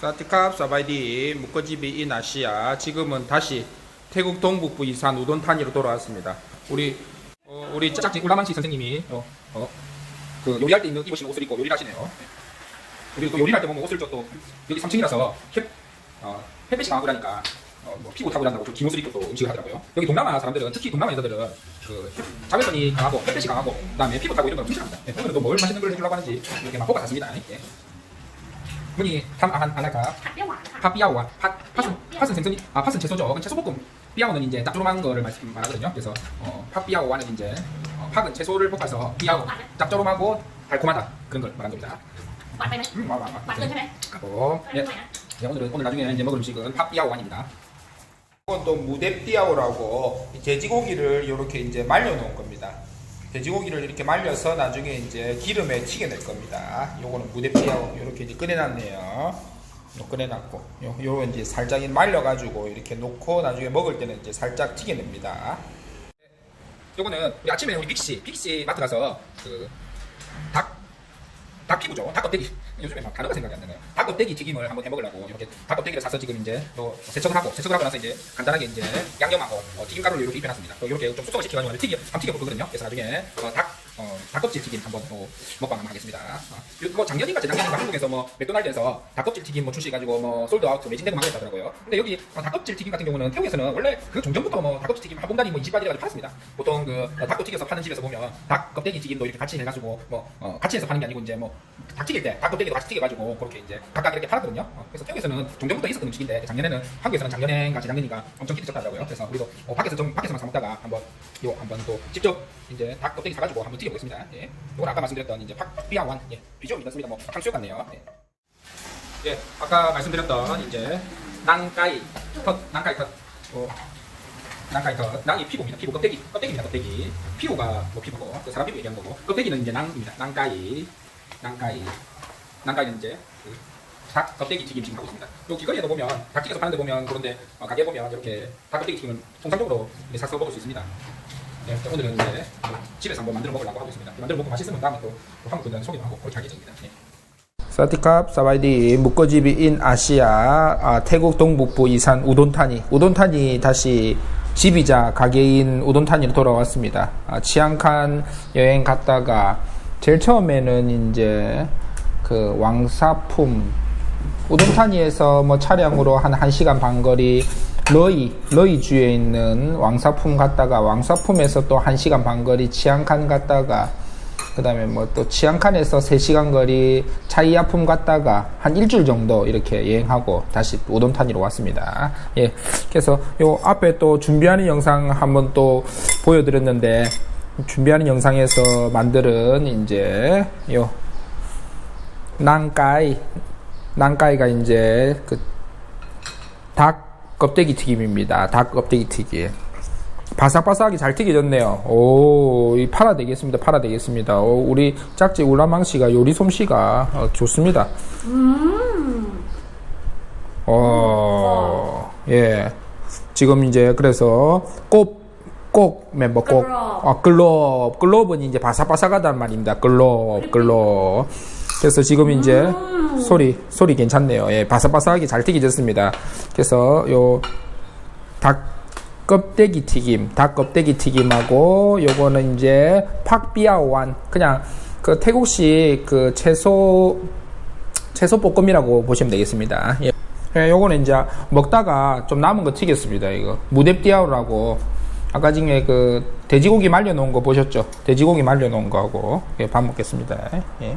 사티캅 사바이디 묵거집이 인 아시아 지금은 다시 태국 동북부 이산 우돈탄이로 돌아왔습니다. 우리 어, 우리 짝짝지 울라만시 선생님이 어, 어, 그 요리할 때 입는 입으시는 옷을 입고 요리를 하시네요. 우리 또 요리할 때 보면 옷을 또 여기 3층이라서 햇, 어, 햇빛이 강하고 그러니까 어, 뭐 피부 타고 그런다고 긴 옷을 입고 또 음식을 하더라고요. 여기 동남아 사람들은 특히 동남아 여자들은 그 햇- 자외선이 강하고 햇빛이 강하고 그다음에 피부 타고 이런 걸 엄청 합니다. 예, 오늘은 또뭘 맛있는 걸 해주려고 하는지 이렇게 막 볶아놨습니다. 예. 분이 탐 안, 안 할까? 팥비아오아 팥, 팥은, 팥은 생선이, 아, 팥은 채소죠. 그 채소볶음. 비아오는 이제 짭조름한 거를 말, 말하거든요. 그래서, 어, 팥비아오와는 이제, 어, 팥은 채소를 볶아서 비아오, 짭조름하고 달콤하다. 그런 걸 말한 겁니다. 음, 와, 와, 와. 고 예. 오늘 오늘 나중에 이제 먹을 음식은 팥비아오완입니다. 이건 또 무대비아오라고 돼지고기를 이렇게 이제 말려놓은 겁니다. 돼지고기를 이렇게 말려서 나중에 이제 기름에 튀겨낼 겁니다. 요거는 무대 삐아오 이렇게 이제 꺼내놨네요. 요 꺼내놨고 요, 요 이제 살짝 말려가지고 이렇게 놓고 나중에 먹을 때는 이제 살짝 튀겨냅니다. 요거는 우리 아침에 우리 빅시 빅시 마트 가서 그 닭 닭 피부죠. 닭 껍데기. 요즘에 막 단어가 생각이 안 나네요. 닭 껍데기 튀김을 한번 해먹으려고 이렇게 닭 껍데기를 사서 지금 이제 또 세척을 하고 세척을 하고 나서 이제 간단하게 이제 양념하고 어, 튀김 가루를 이렇게 입혀놨습니다. 또 이렇게 좀 숙성을 시켜가지고 튀겨 한번 튀겨볼 거거든요. 그래서 나중에 어, 닭 어, 닭껍질 튀김 한번 또 먹방 한번 하겠습니다. 어, 요- 뭐 작년인가 재작년인가 한국에서 뭐 맥도날드에서 닭껍질 튀김 뭐 출시해가지고 뭐 솔드아웃 매진되고 막 그랬다더라고요. 근데 여기 어, 닭껍질 튀김 같은 경우는 태국에서는 원래 그 종전부터 뭐 닭껍질 튀김 한 봉다리 뭐 20바디라고 팔았습니다. 보통 그 어, 닭도 튀겨서 파는 집에서 보면 닭 껍데기 튀김도 이렇게 같이 해가지고 뭐 어, 같이 해서 파는 게 아니고 이제 뭐닭 튀길 때닭 껍데기도 같이 튀겨가지고 그렇게 이제 각각 이렇게 팔았거든요. 어, 그래서 태국에서는 종전부터 있었던 음식인데 작년에는 한국에서는 작년인가 재작년인가 엄청 기대쳤다더라고요. 그래서 우리도 어, 밖에서 좀 밖에서만 사 먹다가 한번 요 한번 또 직접 이제 닭 껍데기 사가지고 한번 튀겨보겠습니다. 예. 이건 아까 말씀드렸던 이제 팍비아완 예. 비주얼이 이렇습니다. 뭐 탕수육 같네요. 예. 예, 아까 말씀드렸던 이제 난까이 컷, 난까이 컷, 어, 난까이 컷, 낭이 피부입니다. 피부 껍데기, 껍데기입니다. 껍데기. 피부가 뭐 피부고, 그 사람 피부 얘기한 거고, 껍데기는 이제 낭입니다. 난까이, 난까이, 난까이는 이제 그닭 껍데기 튀김 하고 있습니다. 또 길거리에도 보면 닭 튀겨서 파는데 보면 그런데 어, 가게 보면 이렇게 닭 껍데기 튀김은 통상적으로 이렇게 사서 먹을 수 있습니다. 네, 오늘은 이제 집에서 한번 만들어 먹으려고 하고 있습니다. 만들어 먹고 맛있으면 다음에 또, 또 한국 분들한테 소개도 하고 그렇게 하게 됩니다. 네. 사티캅 사바이디 묵거집이 인 아시아 아, 태국 동북부 이산 우돈타니 우돈타니 다시 집이자 가게인 우돈타니로 돌아왔습니다. 아, 치앙칸 여행 갔다가 제일 처음에는 이제 그 왕사품 우동탄이에서 뭐 차량으로 한 1시간 반 거리 러이, 러이 주에 있는 왕사품 갔다가 왕사품에서 또 1시간 반 거리 치앙칸 갔다가 그 다음에 뭐 또 치앙칸에서 3시간 거리 차이아품 갔다가 한 일주일 정도 이렇게 여행하고 다시 우동탄이로 왔습니다. 예. 그래서 요 앞에 또 준비하는 영상 한번 또 보여드렸는데 준비하는 영상에서 만드는 이제 요 난까이 난까이가 이제 그 닭 껍데기 튀김입니다. 닭 껍데기 튀김. 바삭바삭하게 잘 튀겨졌네요. 오, 이 팔아 되겠습니다. 팔아 되겠습니다. 오, 우리 짝지 울라망 씨가 요리 솜씨가 어, 좋습니다. 어, 예. 지금 이제 그래서 꼭, 꼭 멤버 꼭, 글럽. 아, 글롭. 글롭은 이제 바삭바삭하단 말입니다. 글롭, 글롭. 그래서 지금 이제 소리, 소리 괜찮네요. 예, 바삭바삭하게 잘 튀겨졌습니다. 그래서 요, 닭 껍데기 튀김, 닭 껍데기 튀김하고 요거는 이제 팍비아오완 그냥 그 태국식 그 채소 채소 볶음이라고 보시면 되겠습니다. 예. 예, 요거는 이제 먹다가 좀 남은 거 튀겼습니다. 이거 무뎁디아오라고 아까 전에 그 돼지고기 말려 놓은 거 보셨죠? 돼지고기 말려 놓은 거하고 예, 밥 먹겠습니다. 예.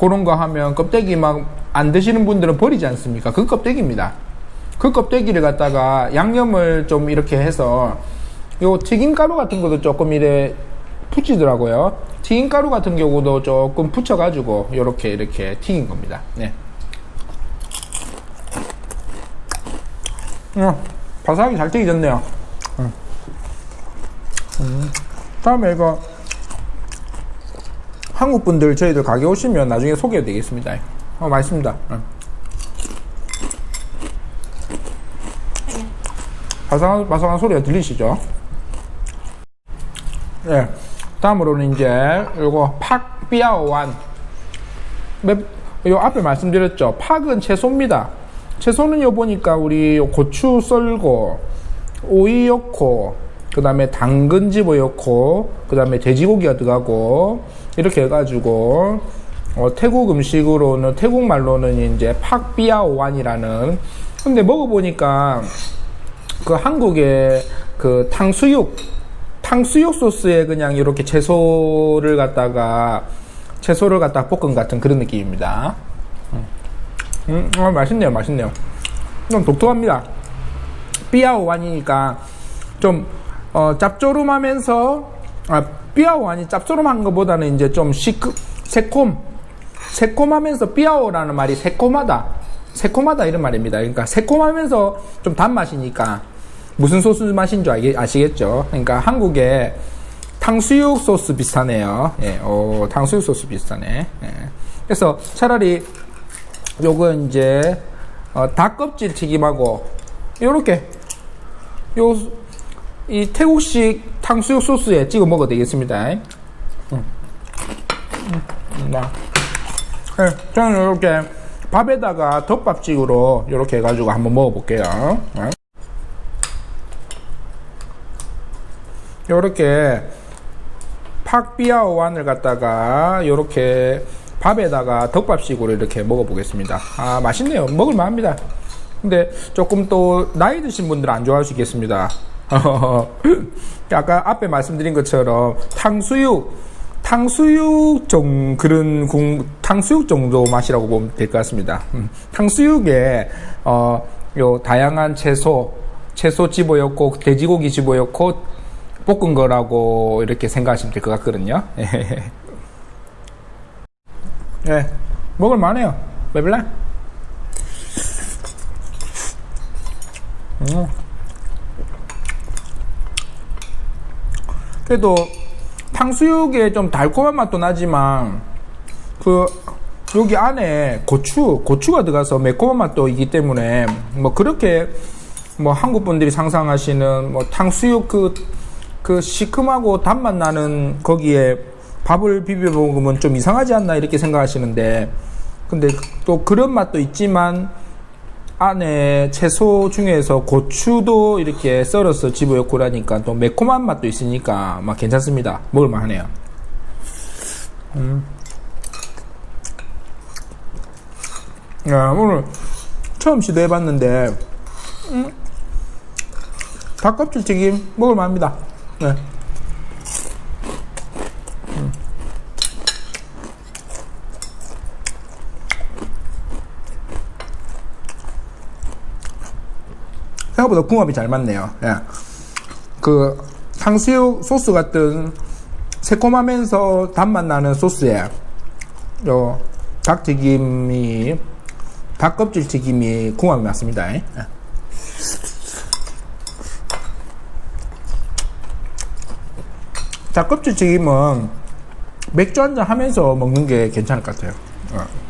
그런 거 하면 껍데기 막 안 드시는 분들은 버리지 않습니까? 그 껍데기입니다. 그 껍데기를 갖다가 양념을 좀 이렇게 해서 요 튀김가루 같은 것도 조금 이래 붙이더라고요. 튀김가루 같은 경우도 조금 붙여가지고 요렇게 이렇게 튀긴 겁니다. 네. 음, 바삭하게 잘 튀겨졌네요. 음. 음. 다음에 이거 한국 분들 저희들 가게 오시면 나중에 소개해 드리겠습니다. 어, 맛있습니다. 음. 바삭한, 바삭한 소리가 들리시죠? 네. 다음으로는 이제 요거 팍비아오완. 맵- 요 앞에 말씀드렸죠. 팍은 채소입니다. 채소는 요 보니까 우리 요 고추 썰고 오이 넣고 그 다음에 당근 집어 넣고 그 다음에 돼지고기가 들어가고 이렇게 해가지고 어, 태국 음식으로는 태국 말로는 이제 팍비아오완이라는 근데 먹어보니까 그 한국의 그 탕수육 탕수육 소스에 그냥 이렇게 채소를 갖다가 채소를 갖다 볶은 같은 그런 느낌입니다. 음, 음, 어, 맛있네요, 맛있네요. 좀 독특합니다. 삐아오완이니까 좀 어, 짭조름하면서 아, 삐아오완이 짭조름한 것보다는 이제 좀 시크 새콤 새콤하면서 삐아오라는 말이 새콤하다 새콤하다 이런 말입니다. 그러니까 새콤하면서 좀 단맛이니까 무슨 소스 맛인 줄 알게, 아시겠죠? 그러니까 한국의 탕수육 소스 비슷하네요. 예, 오, 탕수육 소스 비슷하네. 예. 그래서 차라리 요거 이제 어, 닭 껍질 튀김하고 요렇게 요 이 태국식 탕수육 소스에 찍어 먹어도 되겠습니다. 음. 음, 나. 네, 저는 이렇게 밥에다가 덮밥식으로 이렇게 해가지고 한번 먹어볼게요. 네. 요렇게 팍비아오 완을 갖다가 요렇게 밥에다가 덮밥식으로 이렇게 먹어보겠습니다. 아, 맛있네요. 먹을만 합니다. 근데 조금 또 나이 드신 분들은 안 좋아할 수 있겠습니다. 아까 앞에 말씀드린 것처럼 탕수육, 탕수육 정, 그런 공, 탕수육 정도 맛이라고 보면 될 것 같습니다. 음, 탕수육에, 어, 요 다양한 채소, 채소 집어였고, 돼지고기 집어였고, 볶은 거라고 이렇게 생각하시면 될 것 같거든요. 예, 먹을 만해요. 매블라? 음. 그래도 탕수육에 좀 달콤한 맛도 나지만 그 여기 안에 고추 고추가 들어가서 매콤한 맛도 있기 때문에 뭐 그렇게 뭐 한국 분들이 상상하시는 뭐 탕수육 그, 그 시큼하고 단맛 나는 거기에 밥을 비벼 먹으면 좀 이상하지 않나 이렇게 생각하시는데 근데 또 그런 맛도 있지만 안에 채소 중에서 고추도 이렇게 썰어서 집어넣고 나니까 또 매콤한 맛도 있으니까 막 괜찮습니다. 먹을만 하네요. 음. 야, 오늘 처음 시도해봤는데, 음, 닭껍질 튀김 먹을만 합니다. 네. 생각보다 궁합이 잘 맞네요. 예. 그 탕수육 소스 같은 새콤하면서 단맛 나는 소스에 요 닭튀김이 닭껍질 튀김이 궁합이 맞습니다. 예. 닭껍질 튀김은 맥주 한잔 하면서 먹는 게 괜찮을 것 같아요. 어.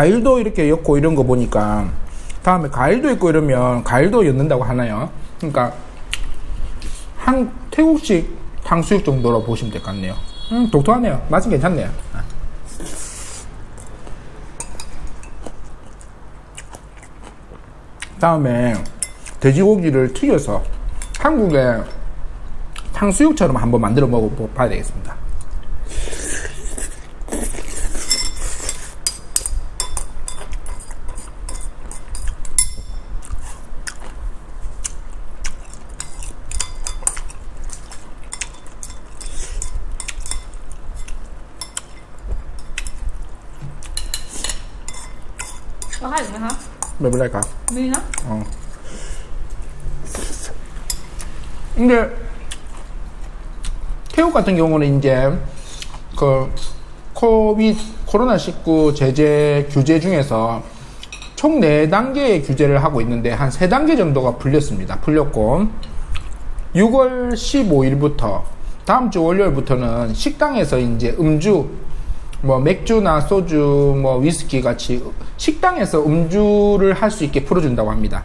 과일도 이렇게 엮고 이런 거 보니까 다음에 과일도 있고 이러면 과일도 엮는다고 하나요? 그러니까 한 태국식 탕수육 정도로 보시면 될 것 같네요. 음, 독특하네요. 맛은 괜찮네요. 아. 다음에 돼지고기를 튀겨서 한국의 탕수육처럼 한번 만들어 먹어봐야 되겠습니다. có hayไหมคะ ไม่เป็นไรครับ มีนะ 어. 근데 태국 같은 경우는 이제 그 코비 코로나 19 제재 규제 중에서 총 4단계의 규제를 하고 있는데 한 3단계 정도가 풀렸습니다. 풀렸고 6월 15일부터 다음 주 월요일부터는 식당에서 이제 음주 뭐 맥주나 소주 뭐 위스키 같이 식당에서 음주를 할 수 있게 풀어준다고 합니다.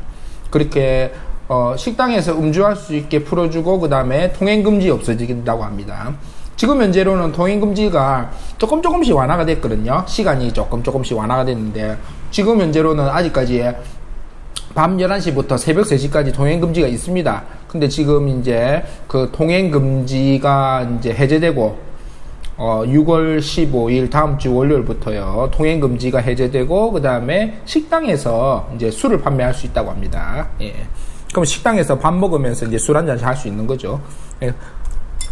그렇게 어, 식당에서 음주할 수 있게 풀어주고 그 다음에 통행 금지 없어진다고 합니다. 지금 현재로는 통행 금지가 조금 조금씩 완화가 됐거든요. 시간이 조금 조금씩 완화가 됐는데 지금 현재로는 아직까지 밤 11시부터 새벽 3시까지 통행금지가 있습니다. 근데 지금 이제 그 통행금지가 이제 해제되고, 어, 6월 15일 다음 주 월요일부터요, 통행 금지가 해제되고, 그 다음에 식당에서 이제 술을 판매할 수 있다고 합니다. 예. 그럼 식당에서 밥 먹으면서 이제 술 한잔 할수 있는 거죠. 예.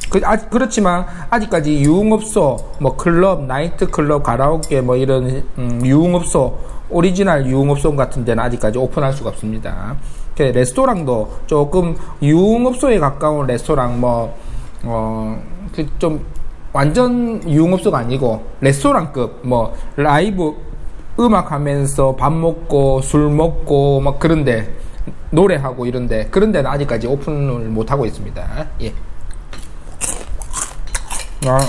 그, 아, 그렇지만 아직까지 유흥업소, 뭐 클럽, 나이트 클럽, 가라오케 뭐 이런 음, 유흥업소, 오리지널 유흥업소 같은 데는 아직까지 오픈할 수가 없습니다. 그 레스토랑도 조금 유흥업소에 가까운 레스토랑 뭐 어, 그좀 완전 유흥업소가 아니고 레스토랑급 뭐 라이브 음악 하면서 밥 먹고 술 먹고 막 그런데 노래하고 이런데 그런 데는 아직까지 오픈을 못 하고 있습니다. 예. 아,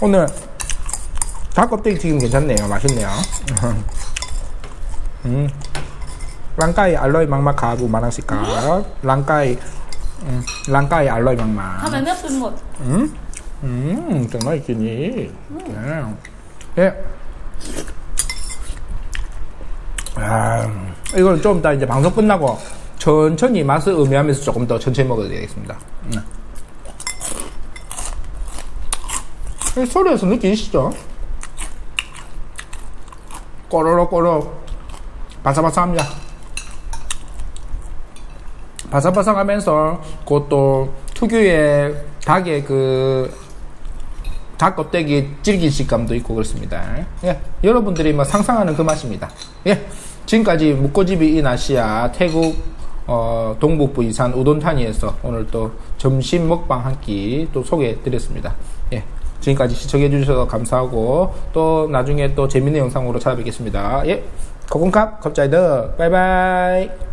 오늘 닭 껍데기 튀김 괜찮네요. 맛있네요. 음. 랑까이 알로이 막막 가부 마랑시까 랑까이 음, 랑까이 알로이 막막 ทำไมไม่กินหมด 음? 음, 정말 있겠니? 예. 예. 아, 이걸 좀 이따 이제 방송 끝나고 천천히 맛을 의미하면서 조금 더 천천히 먹어야 되겠습니다. 음. 이 소리에서 느끼시죠? 꼬르륵 꼬르륵 바삭바삭합니다. 바삭바삭하면서 그것도 특유의 닭의 그 닭 껍데기 질긴 식감도 있고 그렇습니다. 예, 여러분들이 뭐 상상하는 그 맛입니다. 예, 지금까지 묵고집이 인 아시아 태국 어, 동북부 이산 우돈타니에서 오늘 또 점심 먹방 한 끼 또 소개해 드렸습니다. 예, 지금까지 시청해 주셔서 감사하고 또 나중에 또 재밌는 영상으로 찾아뵙겠습니다. 예, 고군캅, 갑자이더, 바이바이.